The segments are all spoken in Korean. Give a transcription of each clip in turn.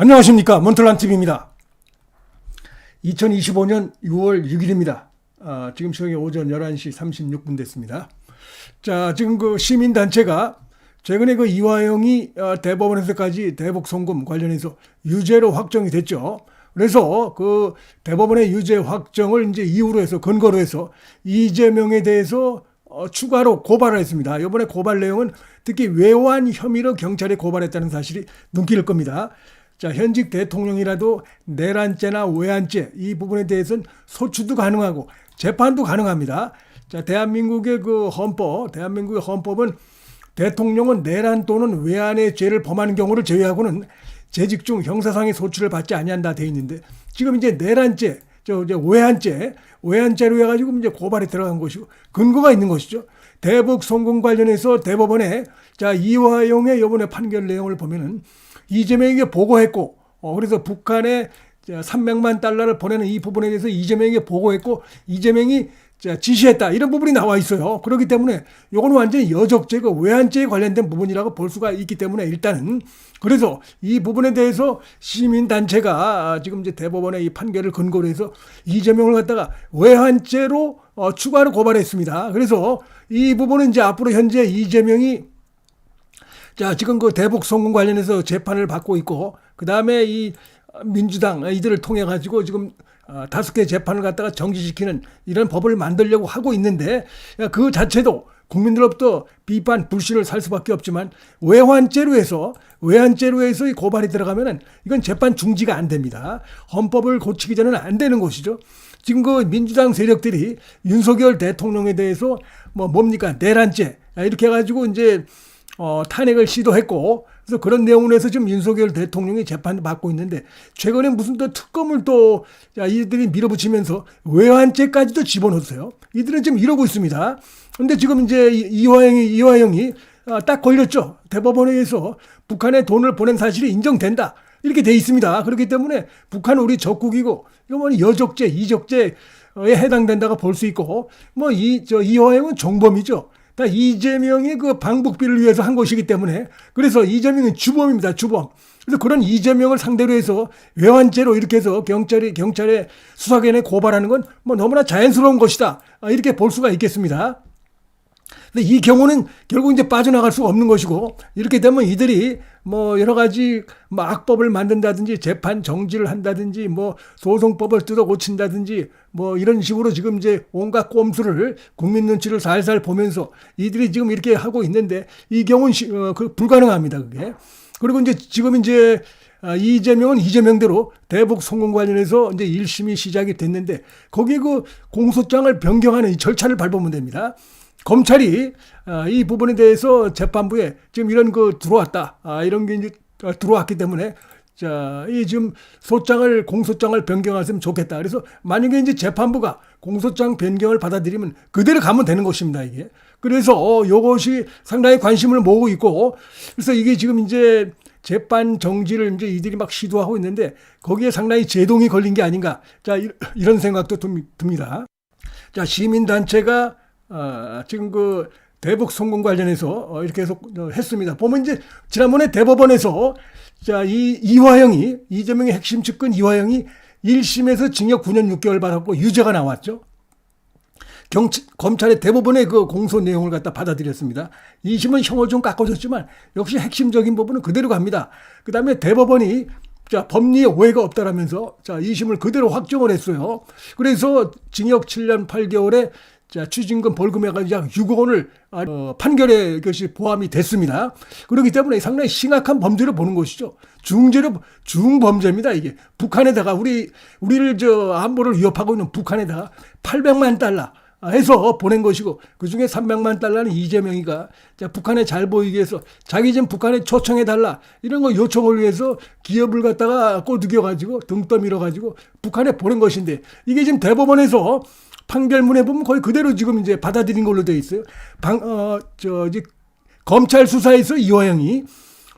안녕하십니까 몬틀란TV입니다. 2025년 6월 6일입니다. 아, 지금 시각이 오전 11시 36분 됐습니다. 자, 지금 그 시민단체가 최근에 그 이화영이 아, 대법원에서까지 대북 송금 관련해서 유죄로 확정이 됐죠. 그래서 그 대법원의 유죄 확정을 이제 이유로 해서 근거로 해서 이재명에 대해서 어, 추가로 고발을 했습니다. 이번에 고발 내용은 특히 외환 혐의로 경찰에 고발했다는 사실이 눈길을 겁니다. 자, 현직 대통령이라도 내란죄나 외환죄 이 부분에 대해서는 소추도 가능하고 재판도 가능합니다. 자, 대한민국의 그 헌법, 대한민국의 헌법은 대통령은 내란 또는 외환의 죄를 범하는 경우를 제외하고는 재직 중 형사상의 소추를 받지 아니한다 돼 있는데 지금 이제 내란죄, 저 이제 외환죄, 외환죄로 해가지고 이제 고발이 들어간 것이고 근거가 있는 것이죠. 대북 송금 관련해서 대법원에 자 이화영의 이번에 판결 내용을 보면은 이재명에게 보고했고 어 그래서 북한에 300만 달러를 보내는 이 부분에 대해서 이재명에게 보고했고 이재명이 자, 지시했다 이런 부분이 나와 있어요. 그렇기 때문에 이거는 완전히 여적죄가 외환죄에 관련된 부분이라고 볼 수가 있기 때문에 일단은 그래서 이 부분에 대해서 시민단체가 지금 이제 대법원의 이 판결을 근거로 해서 이재명을 갖다가 외환죄로 어, 추가로 고발했습니다. 그래서 이 부분은 이제 앞으로 현재 이재명이 자, 지금 그 대북 송금 관련해서 재판을 받고 있고, 그 다음에 이 민주당 이들을 통해 가지고 지금 어, 다섯 개 재판을 갖다가 정지시키는 이런 법을 만들려고 하고 있는데 그 자체도 국민들로부터 비판 불신을 살 수밖에 없지만 외환죄로 해서 외환죄로 해서 이 고발이 들어가면은 이건 재판 중지가 안 됩니다. 헌법을 고치기 전에는 안 되는 것이죠. 지금 그 민주당 세력들이 윤석열 대통령에 대해서 뭐 뭡니까 내란죄 이렇게 해가지고 이제 어, 탄핵을 시도했고 그래서 그런 내용을 해서 지금 윤석열 대통령이 재판을 받고 있는데 최근에 무슨 또 특검을 또 자, 이들이 밀어붙이면서 외환죄까지도 집어넣었어요. 이들은 지금 이러고 있습니다. 근데 지금 이제 이화영이 이화영이 아, 딱 걸렸죠. 대법원에 의해서 북한에 돈을 보낸 사실이 인정된다. 이렇게 돼 있습니다. 그렇기 때문에 북한은 우리 적국이고 이건 여적죄, 이적죄에 해당된다고 볼 수 있고 뭐 이 저 이화영은 정범이죠. 다 이재명의 그 방북비를 위해서 한 것이기 때문에 그래서 이재명은 주범입니다. 주범. 그래서 그런 이재명을 상대로 해서 외환죄로 이렇게 해서 경찰이 경찰에 수사견에 고발하는 건 뭐 너무나 자연스러운 것이다. 아, 이렇게 볼 수가 있겠습니다. 근데 이 경우는 결국 이제 빠져나갈 수가 없는 것이고 이렇게 되면 이들이 뭐 여러 가지 뭐 악법을 만든다든지 재판 정지를 한다든지 뭐 소송법을 뜯어 고친다든지 뭐 이런 식으로 지금 이제 온갖 꼼수를 국민 눈치를 살살 보면서 이들이 지금 이렇게 하고 있는데 이 경우는 시, 어, 그 불가능합니다 그게. 그리고 이제 지금 이제 아, 이재명은 이재명대로 대북 송금 관련해서 이제 1심이 시작이 됐는데 거기에 그 공소장을 변경하는 이 절차를 밟으면 됩니다. 검찰이 아, 이 부분에 대해서 재판부에 지금 이런 거 들어왔다. 아, 이런 게 이제 들어왔기 때문에 자, 이 지금 소장을 공소장을 변경했으면 좋겠다. 그래서 만약에 이제 재판부가 공소장 변경을 받아들이면 그대로 가면 되는 것입니다, 이게. 그래서 어, 요것이 상당히 관심을 모으고 있고 그래서 이게 지금 이제 재판 정지를 이제 이들이 막 시도하고 있는데 거기에 상당히 제동이 걸린 게 아닌가. 자, 이런 생각도 듭니다. 자, 시민단체가 어, 지금 그 대북 송금 관련해서 어, 이렇게 해서 했습니다. 보면 이제 지난번에 대법원에서 자, 이 이화영이 이재명의 핵심 측근 이화영이 1심에서 징역 9년 6개월 받았고 유죄가 나왔죠. 경 검찰의 대법원의 그 공소 내용을 갖다 받아들였습니다. 2심은 형을 좀 깎아줬지만 역시 핵심적인 부분은 그대로 갑니다. 그 다음에 대법원이 자, 법리에 오해가 없다라면서 자, 2심을 그대로 확정을 했어요. 그래서 징역 7년 8개월에 자, 추징금 벌금액가 약 6억 원을 어, 판결에 것이 포함이 됐습니다. 그렇기 때문에 상당히 심각한 범죄를 보는 것이죠. 중죄로 중범죄입니다. 이게 북한에다가 우리 우리를 저 안보를 위협하고 있는 북한에다가 800만 달러 해서 보낸 것이고 그 중에 300만 달러는 이재명이가 자, 북한에 잘 보이기 위해서 자기 좀 북한에 초청해 달라 이런 거 요청을 위해서 기업을 갖다가 꼬드겨 가지고 등 떠밀어 가지고 북한에 보낸 것인데 이게 지금 대법원에서 판결문에 보면 거의 그대로 지금 이제 받아들인 걸로 되어 있어요. 방, 어, 저, 이제 검찰 수사에서 이화영이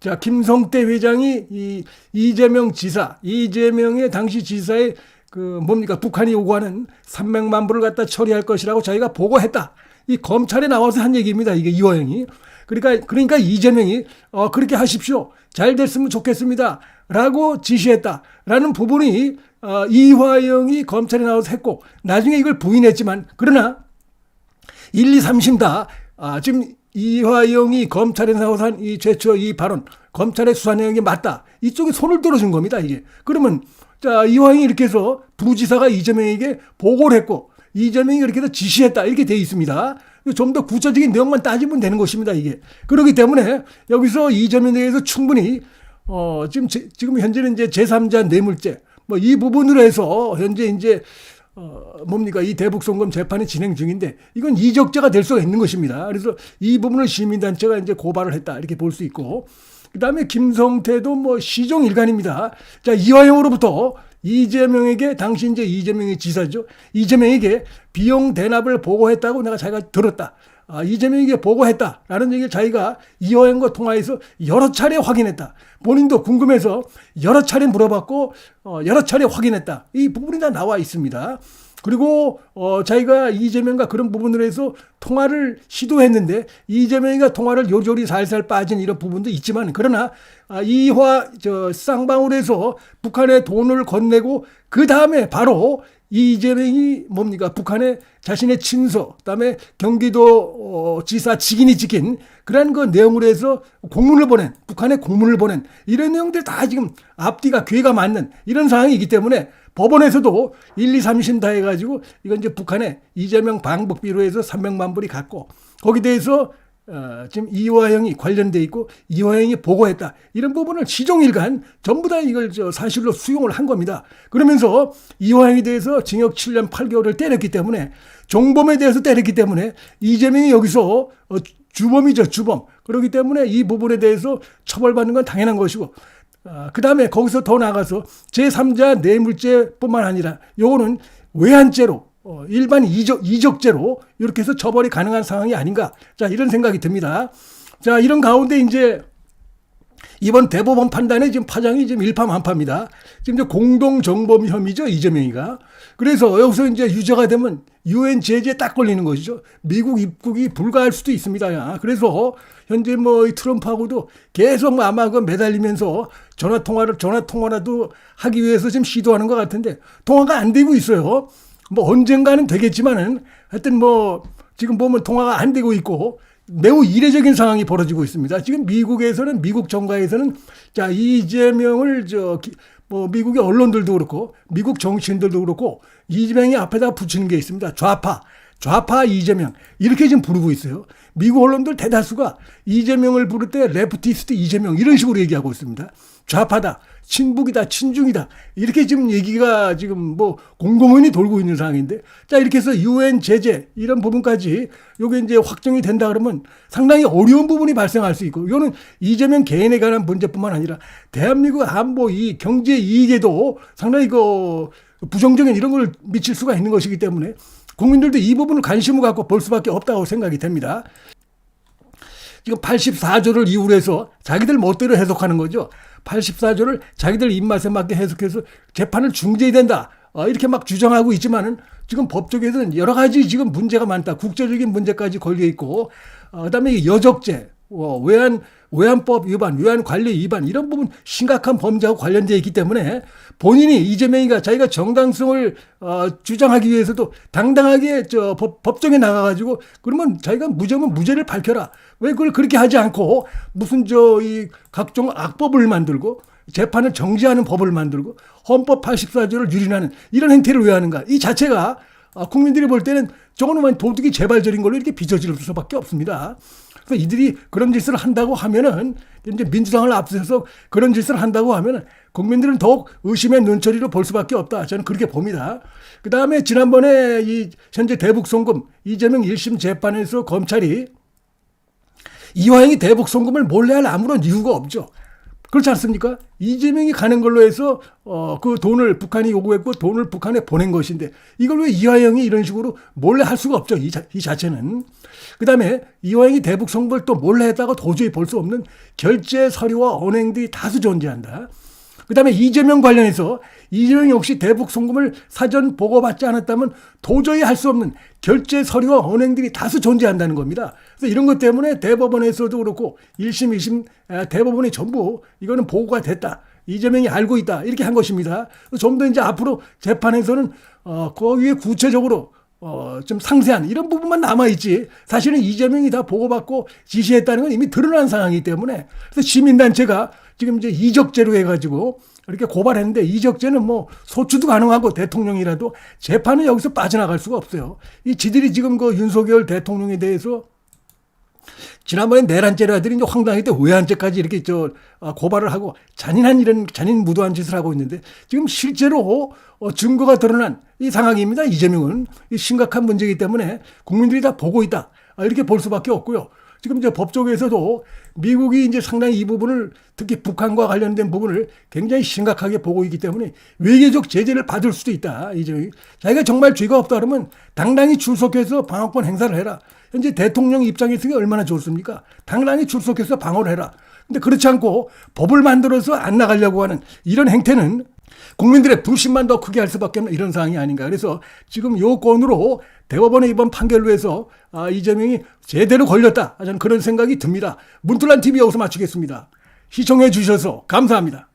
자, 김성태 회장이 이 이재명 지사, 이재명의 당시 지사의 그 뭡니까 북한이 요구하는 300만 불을 갖다 처리할 것이라고 자기가 보고했다. 이 검찰에 나와서 한 얘기입니다. 이게 이화영이. 그러니까 그러니까 이재명이 어 그렇게 하십시오. 잘 됐으면 좋겠습니다 라고 지시했다라는 부분이 어, 이화영이 검찰에 나와서 했고 나중에 이걸 부인했지만 그러나 1, 2, 3심 다 아, 지금 이화영이 검찰에 나와서 한 이 최초 이 발언 검찰의 수사 내용이 맞다. 이쪽에 손을 들어준 겁니다 이게. 그러면 자 이화영이 이렇게 해서 부지사가 이재명에게 보고를 했고 이재명이 그렇게 해서 지시했다. 이렇게 돼 있습니다. 좀 더 구체적인 내용만 따지면 되는 것입니다 이게. 그렇기 때문에 여기서 이재명에 대해서 충분히 어 지금 제- 지금 현재는 이제 제3자 뇌물죄 뭐 이 부분으로 해서 현재 이제 어 뭡니까 이 대북 송금 재판이 진행 중인데 이건 이적죄가 될 수가 있는 것입니다. 그래서 이 부분을 시민단체가 이제 고발을 했다 이렇게 볼 수 있고 그다음에 김성태도 뭐 시종일관입니다. 자 이화영으로부터 이재명에게 당시 이제 이재명이 지사죠. 이재명에게 비용 대납을 보고했다고 내가 자기가 들었다. 아, 이재명에게 보고했다라는 얘기를 자기가 이화영과 통화해서 여러 차례 확인했다. 본인도 궁금해서 여러 차례 물어봤고 어, 여러 차례 확인했다. 이 부분이 다 나와 있습니다. 그리고 어, 자기가 이재명과 그런 부분으로 해서 통화를 시도했는데 이재명이가 통화를 요조리 살살 빠진 이런 부분도 있지만 그러나 아, 이화 저 쌍방울 에서 북한에 돈을 건네고 그 다음에 바로 이재명이 뭡니까? 북한에 자신의 친서 그다음에 경기도 어, 지사 직인이 찍힌 그런 그 내용으로 해서 공문을 보낸 북한에 공문을 보낸 이런 내용들 다 지금 앞뒤가 괴가 맞는 이런 상황이기 때문에 법원에서도 1, 2, 3심 다 해가지고 이건 이제 북한에 이재명 방북비로 해서 300만 불이 갔고 거기 대해서 어, 지금 이화영이 관련돼 있고 이화영이 보고했다 이런 부분을 시종일관 전부 다 이걸 저 사실로 수용을 한 겁니다. 그러면서 이화영에 대해서 징역 7년 8개월을 때렸기 때문에 종범에 대해서 때렸기 때문에 이재명이 여기서 어, 주범이죠 주범. 그렇기 때문에 이 부분에 대해서 처벌받는 건 당연한 것이고 그 다음에 거기서 더 나가서 제3자 뇌물죄뿐만 아니라 요거는 외환죄로 어, 일반 이적, 이적죄로 이렇게 해서 처벌이 가능한 상황이 아닌가. 자, 이런 생각이 듭니다. 자, 이런 가운데 이제 이번 대법원 판단에 지금 파장이 지금 일파만파입니다. 지금 이제 공동정범 혐의죠, 이재명이가. 그래서 여기서 이제 유죄가 되면 유엔 제재에 딱 걸리는 것이죠. 미국 입국이 불가할 수도 있습니다. 야. 그래서 현재 뭐이 트럼프하고도 계속 뭐 아마 그 매달리면서 전화 통화를 전화 통화라도 하기 위해서 지금 시도하는 것 같은데 통화가 안 되고 있어요. 뭐 언젠가는 되겠지만은 하여튼 뭐 지금 보면 통화가 안 되고 있고 매우 이례적인 상황이 벌어지고 있습니다. 지금 미국에서는 미국 정가에서는 자 이재명을 저 뭐 미국의 언론들도 그렇고 미국 정치인들도 그렇고 이재명이 앞에다 붙이는 게 있습니다. 좌파 좌파 이재명 이렇게 지금 부르고 있어요. 미국 언론들 대다수가 이재명을 부를 때 레프티스트 이재명 이런 식으로 얘기하고 있습니다. 좌파다, 친북이다, 친중이다 이렇게 지금 얘기가 지금 뭐 공공연히 돌고 있는 상황인데 자 이렇게 해서 유엔 제재 이런 부분까지 요게 이제 확정이 된다 그러면 상당히 어려운 부분이 발생할 수 있고 이거는 이재명 개인에 관한 문제뿐만 아니라 대한민국 안보 이 경제 이익에도 상당히 그 부정적인 이런 걸 미칠 수가 있는 것이기 때문에 국민들도 이 부분을 관심을 갖고 볼 수밖에 없다고 생각이 됩니다. 지금 84조를 이유로 해서 자기들 멋대로 해석하는 거죠. 84조를 자기들 입맛에 맞게 해석해서 재판을 중재해야 된다. 어, 이렇게 막 주장하고 있지만은 지금 법적에서는 여러 가지 지금 문제가 많다. 국제적인 문제까지 걸려 있고, 어, 그다음에 이 여적죄, 어, 외환 외환법 위반, 외환 관리 위반 이런 부분 심각한 범죄하고 관련되어 있기 때문에 본인이 이재명이가 자기가 정당성을 어, 주장하기 위해서도 당당하게 저 법, 법정에 나가가지고 그러면 자기가 무죄면 무죄를 밝혀라. 왜 그걸 그렇게 하지 않고 무슨 저 이 각종 악법을 만들고 재판을 정지하는 법을 만들고 헌법 84조를 유린하는 이런 행태를 왜 하는가? 이 자체가 아, 국민들이 볼 때는 저거는 도둑이 재발절인 걸로 이렇게 비춰질 수밖에 없습니다. 그래서 이들이 그런 짓을 한다고 하면은 이제 민주당을 앞서서 그런 짓을 한다고 하면은 국민들은 더욱 의심의 눈초리로 볼 수밖에 없다. 저는 그렇게 봅니다. 그 다음에 지난번에 이 현재 대북 송금 이재명 1심 재판에서 검찰이 이화영이 대북 송금을 몰래 할 아무런 이유가 없죠. 그렇지 않습니까? 이재명이 가는 걸로 해서 어, 그 돈을 북한이 요구했고 돈을 북한에 보낸 것인데 이걸 왜 이화영이 이런 식으로 몰래 할 수가 없죠. 이, 자, 이 자체는. 그 다음에 이화영이 대북 송금을 또 몰래 했다고 도저히 볼 수 없는 결제 서류와 언행 들이 다수 존재한다. 그 다음에 이재명 관련해서 이재명 역시 대북 송금을 사전 보고받지 않았다면 도저히 할 수 없는 결제 서류와 언행들이 다수 존재한다는 겁니다. 그래서 이런 것 때문에 대법원에서도 그렇고 1심, 2심 아, 대법원이 전부 이거는 보고가 됐다. 이재명이 알고 있다. 이렇게 한 것입니다. 좀 더 이제 앞으로 재판에서는 어, 거기에 구체적으로 어, 좀 상세한 이런 부분만 남아있지. 사실은 이재명이 다 보고받고 지시했다는 건 이미 드러난 상황이기 때문에. 그래서 시민단체가 지금 이제 이적죄로 해가지고 이렇게 고발했는데 이적죄는 뭐 소추도 가능하고 대통령이라도 재판은 여기서 빠져나갈 수가 없어요. 이 지들이 지금 그 윤석열 대통령에 대해서 지난번에 내란죄로 하더니 이제 황당할 때 외환죄까지 이렇게 저 아, 고발을 하고 잔인한 이런 잔인 무도한 짓을 하고 있는데 지금 실제로 어, 증거가 드러난 이 상황입니다. 이재명은 이 심각한 문제이기 때문에 국민들이 다 보고 있다 아, 이렇게 볼 수밖에 없고요. 지금 이제 법조계에서도 미국이 이제 상당히 이 부분을 특히 북한과 관련된 부분을 굉장히 심각하게 보고 있기 때문에 외교적 제재를 받을 수도 있다. 이제 자기가 정말 죄가 없다 그러면 당당히 출석해서 방어권 행사를 해라. 현재 대통령 입장에서 얼마나 좋습니까? 당당히 출석해서 방어를 해라. 근데 그렇지 않고 법을 만들어서 안 나가려고 하는 이런 행태는 국민들의 불신만 더 크게 할 수밖에 없는 이런 상황이 아닌가. 그래서 지금 요 건으로 대법원의 이번 판결로 해서 아, 이재명이 제대로 걸렸다. 저는 그런 생각이 듭니다. 문틀란 TV 여기서 마치겠습니다. 시청해 주셔서 감사합니다.